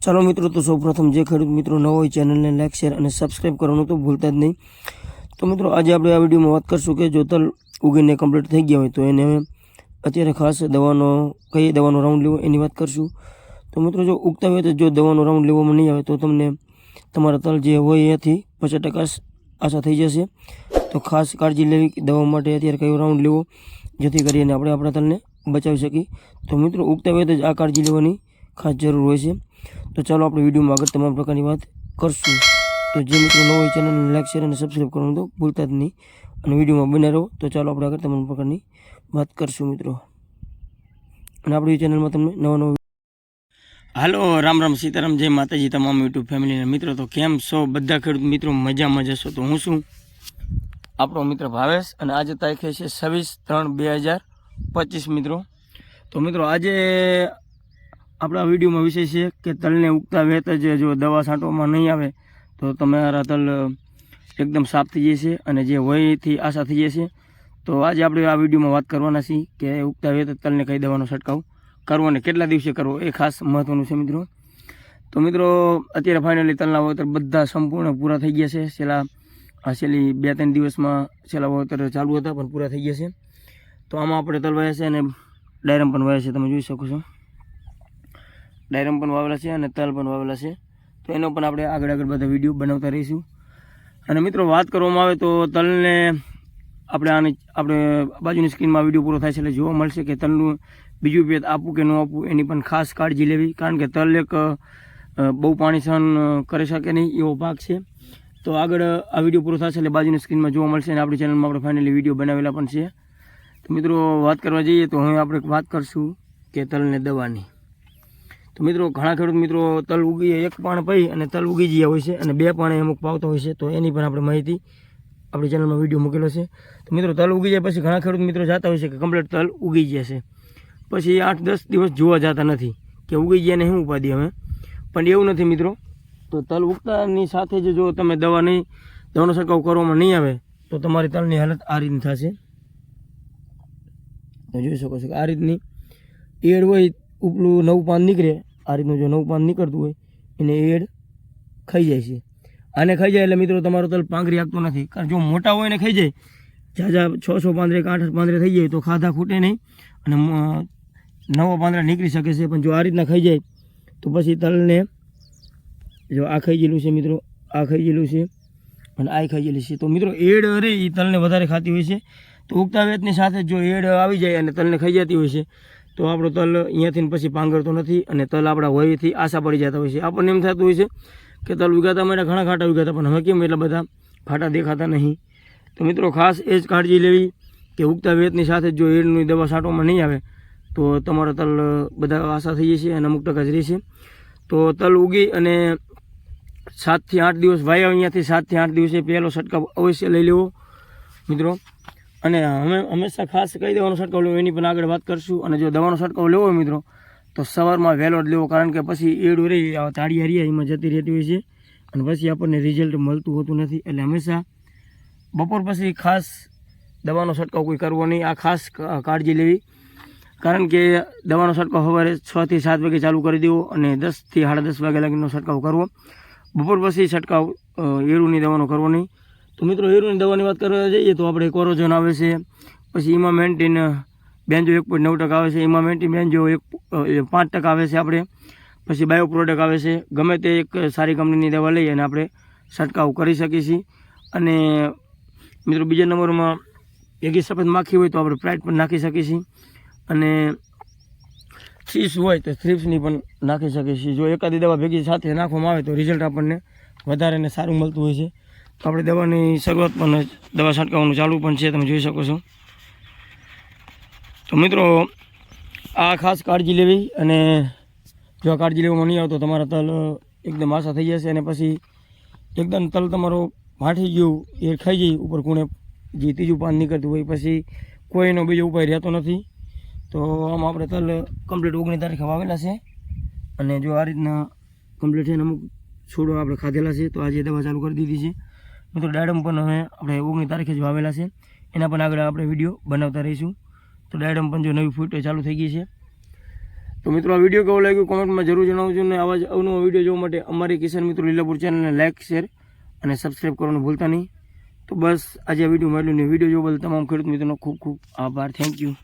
ચાલો મિત્રો, તો સૌપ્રથમ જે ખેડૂત મિત્રો ન હોય ચેનલને લાઇક શેર અને સબસ્ક્રાઈબ કરવાનું તો ભૂલતા જ નહીં. તો મિત્રો, આજે આપણે આ વિડીયોમાં વાત કરશું કે જો તલ ઉગીને કમ્પ્લીટ થઈ ગયા હોય તો એને અત્યારે ખાસ દવાનો, કઈ દવાનો રાઉન્ડ લેવો એની વાત કરશું. તો મિત્રો, જો ઉગતા હોય તો જો દવાનો રાઉન્ડ લેવામાં નહીં આવે તો તમને તમારા તલ જે હોય એથી પચાસ ટકા આશા થઈ જશે. તો ખાસ કાળજી લેવી દવા માટે અત્યારે કયો રાઉન્ડ લેવો, જેથી કરીને આપણે આપણા તલને બચાવી શકીએ. તો મિત્રો, ઉગતા હોય તો જ આ કાળજી લેવાની ખાસ જરૂર હોય છે. તો ચાલો આપણે વિડીયોમાં આગળ તમામ પ્રકારની વાત કરશું. તો જે મિત્રો નવો ચેનલને લાઈક, શેર અને સબસ્ક્રાઈબ કરવાનું તો ભૂલતા જ નહીં. અને વિડીયોમાં બને રહો તો ચાલો આપણે આગળ તમામ પ્રકારની વાત કરશું મિત્રો. અને આપણી ચેનલમાં તમને નવા નવા હાલો, રામ રામ સીતારામ, જય માતાજી તમામ યુટ્યુબ ફેમિલીના મિત્રો. તો કેમ છો? બધા ખેડૂત મિત્રો મજામાં જશો તો હું શું? આપણો મિત્ર ભાવેશ અને આજે તારીખે છે છવ્વીસ ત્રણ બે હજાર પચીસ મિત્રો. તો મિત્રો આજે આપણા વિડીયોમાં વિષય છે કે તલને ઉગતા વેત જ જો દવા છાંટવામાં નહીં આવે, તો તમારા તલ એકદમ સાફ થઈ જશે અને જે વયથી આશા થઈ જશે તો આજે આપણે આ વિડીયોમાં વાત કરવાના છીએ કે ઉગતા વેત તલને કઈ દવાનો છંટકાવ કરવો અને કેટલા દિવસે કરવો એ ખાસ મહત્ત્વનું છે મિત્રો. તો મિત્રો, અત્યારે ફાઇનલી તલના વાવેતર બધા સંપૂર્ણ પૂરા થઈ ગયા છે. છેલ્લા છેલ્લી બે ત્રણ દિવસમાં છેલ્લા વાવેતર ચાલુ હતા પણ પૂરા થઈ ગયા છે. તો આમાં આપણે તલ વાયા છે અને ડાયરમ પણ વાયા છે, તમે જોઈ શકો છો. ડાયરમ પણ વાવેલા છે અને તલ પણ વાવેલા છે. તો એનો પણ આપણે આગળ આગળ બધા વીડિયો બનાવતા રહીશું. અને મિત્રો, વાત કરવામાં આવે તો તલને આપણે આને, આપણે બાજુની સ્ક્રીનમાં વીડિયો પૂરો થાય છે એટલે જોવા મળશે કે તલનું બીજું પેત આપવું કે ન આપવું એની પણ ખાસ કાળજી લેવી. કારણ કે તલ એક બહુ પાણી સહન કરી શકે નહીં એવો ભાગ છે. તો આગળ આ વીડિયો પૂરો થશે એટલે બાજુની સ્ક્રીનમાં જોવા મળશે અને આપણી ચેનલમાં આપણે ફાઇનલી વીડિયો બનાવેલા પણ છે. તો મિત્રો, વાત કરવા જઈએ તો હવે આપણે વાત કરશું કે તલને દવાની. તો મિત્રો, ઘણા ખેડૂત મિત્રો તલ ઉગી એક પાણ પઈ અને તલ ઉગી ગયા હોય છે અને બે પાણે અમુક પાવતા હોય છે. તો એની પણ આપણે માહિતી આપણી ચેનલમાં વીડિયો મૂકેલો છે. તો મિત્રો, તલ ઉગી જાય પછી ઘણા ખેડૂત મિત્રો જતા હોય છે કે કમ્પ્લીટ તલ ઉગી ગયા છે. પછી આઠ દસ દિવસ જોવા જતા નથી કે ઉગી ગયા ને શું ઉપાધિ હવે? પણ એવું નથી મિત્રો. તો તલ ઉગતાની સાથે જ જો તમે દવા નહીં, દવાનો છંટકાવ કરવામાં નહીં આવે, તો તમારી તલની હાલત આ રીતની થશે. જોઈ શકો છો કે આ રીતની એડ હોય, ઉપલું નવું પાન નીકળે આ રીતનું જો નવું પાન નીકળતું હોય, એને એડ ખાઈ જાય છે. આને ખાઈ જાય એટલે મિત્રો તમારો તલ પાંગરી આપતો નથી. કારણ જો મોટા હોય ને ખાઈ જાય. ઝાઝા છ પાંદરે કે આઠ પાંદરે થઈ જાય તો ખાધા ખૂટે નહીં અને નવો પાંદડા નીકળી શકે છે. પણ જો આ રીતના ખાઈ જાય, તો પછી તલને જો આ ખાઈ ગયેલું છે મિત્રો, આ ખાઈ ગયેલું છે અને આ ખાઈ ગયેલી છે. તો મિત્રો એડ અરે એ તલને વધારે ખાતી હોય છે. તો ઉગતા વેતની સાથે જો એડ આવી જાય અને તલને ખાઈ જતી હોય છે. તો આપણો તલ અહીંયાથી પછી પાંગરતો નથી અને તલ આપણા વયથી આશા પડી જતા હોય છે. આપણને એમ થતું હોય છે કે તલ ઉગાતા માટે ઘણા ખાટા ઉગાતા, પણ હવે કેમ એટલા બધા ફાટા દેખાતા નહીં? તો મિત્રો ખાસ એ જ કાળજી લેવી કે ઉગતા વેતની સાથે જો એડની દવા છાંટવામાં નહીં આવે, તો તમારો તલ બધા આશા થઈ જશે અને અમુક ટકા જ રહેશે. તો તલ ઉગી અને સાતથી આઠ દિવસ વાયા અહીંયાથી સાતથી આઠ દિવસે પહેલો છંટકાવ અવશ્ય લઈ લેવો. મિત્રો અને અમે હંમેશા ખાસ કહી દેવાનો છંટકાવ લેવો, એની પણ આગળ વાત કરશું. અને જો દવાનો છંટકાવ લેવો હોય મિત્રો, તો સવારમાં વહેલો જ લેવો, કારણ કે પછી એડું રહી તાળી હરિયા એમાં જતી રહેતી હોય છે. અને પછી આપણને રિઝલ્ટ મળતું હોતું નથી, એટલે હંમેશા બપોર પછી ખાસ દવાનો છંટકાવ કોઈ કરવો નહીં. આ ખાસ કાળજી લેવી. કારણ કે દવાનો છંટકાવ સવારે છથી સાત વાગે ચાલુ કરી દેવો અને દસથી સાડા દસ વાગ્યા લગીનો છંટકાવ કરવો. બપોર પછી છંટકાવ એડુંની દવાનો કરવો નહીં. તો મિત્રો એરુની દવાની વાત કરવા જઈએ તો આપણે કોરોજન આવે છે. પછી એમાં મેન્ટીન બેન્જો એક પોઈન્ટ નવ ટકા આવે છે. એમાં મેન્ટીન બેન્જો એક પાંચ ટકા આવે છે આપણે. પછી બાયો પ્રોડક્ટ આવે છે. ગમે તે એક સારી કંપનીની દવા લઈ અને આપણે છંટકાવ કરી શકીએ છીએ. અને, મિત્રો, બીજા નંબરમાં એકી સફેદ માખી હોય તો આપણે પ્રાઇટ પણ નાખી શકીએ છીએ. અને થ્રીપ્સ હોય તો થ્રીપ્સની પણ નાખી શકીએ છીએ. જો એકાદી દવા ભેગી સાથે નાખવામાં આવે તો રિઝલ્ટ આપણને વધારે ને સારું મળતું હોય છે. તો આપણે દવાની શરૂઆત પણ દવા છંટકાવવાનું ચાલુ પણ છે, તમે જોઈ શકો છો. તો મિત્રો, આ ખાસ કાળજી લેવી અને જો કાળજી લેવામાં નહીં આવતો, તમારા તલ એકદમ આશા થઈ જશે અને પછી એકદમ તલ તમારો ફાટી ગયું, એ ખાઈ જાય ઉપર કુણે જે ત્રીજું પાન નીકળતું હોય, પછી કોઈનો બીજો ઉપાય રહેતો નથી. તો આમ આપણે તલ કમ્પ્લીટ ઓગણીસ તારીખે વાવેલા છે. અને જો આ રીતના કમ્પ્લીટ છે અમુક છોડો આપણે ખાધેલા છે, તો આજે દવા ચાલુ કરી દીધી છે. મિત્રો ડાયડમ પણ હવે આપણે ઓગણીસ તારીખે જ વાવેલા છે. એના પણ આગળ આપણે વીડિયો બનાવતા રહીશું. તો ડાયડમ પણ જો નવી ફૂટ ચાલુ થઈ ગઈ છે. તો મિત્રો, આ વીડિયો કેવો લાગ્યો કોમેન્ટમાં જરૂર જણાવજો અને આવા જ અવનવો વીડિયો જોવા માટે અમારી કિસાન મિત્રો લીલાપુર ચેનલને લાઇક શેર અને સબસ્ક્રાઈબ કરવાનું ભૂલતા નહીં. તો બસ, આજે આ વીડિયો એટલું ને વીડિયો જોવા બદલ તમામ ખેડૂત મિત્રોનો ખૂબ ખૂબ આભાર. Thank you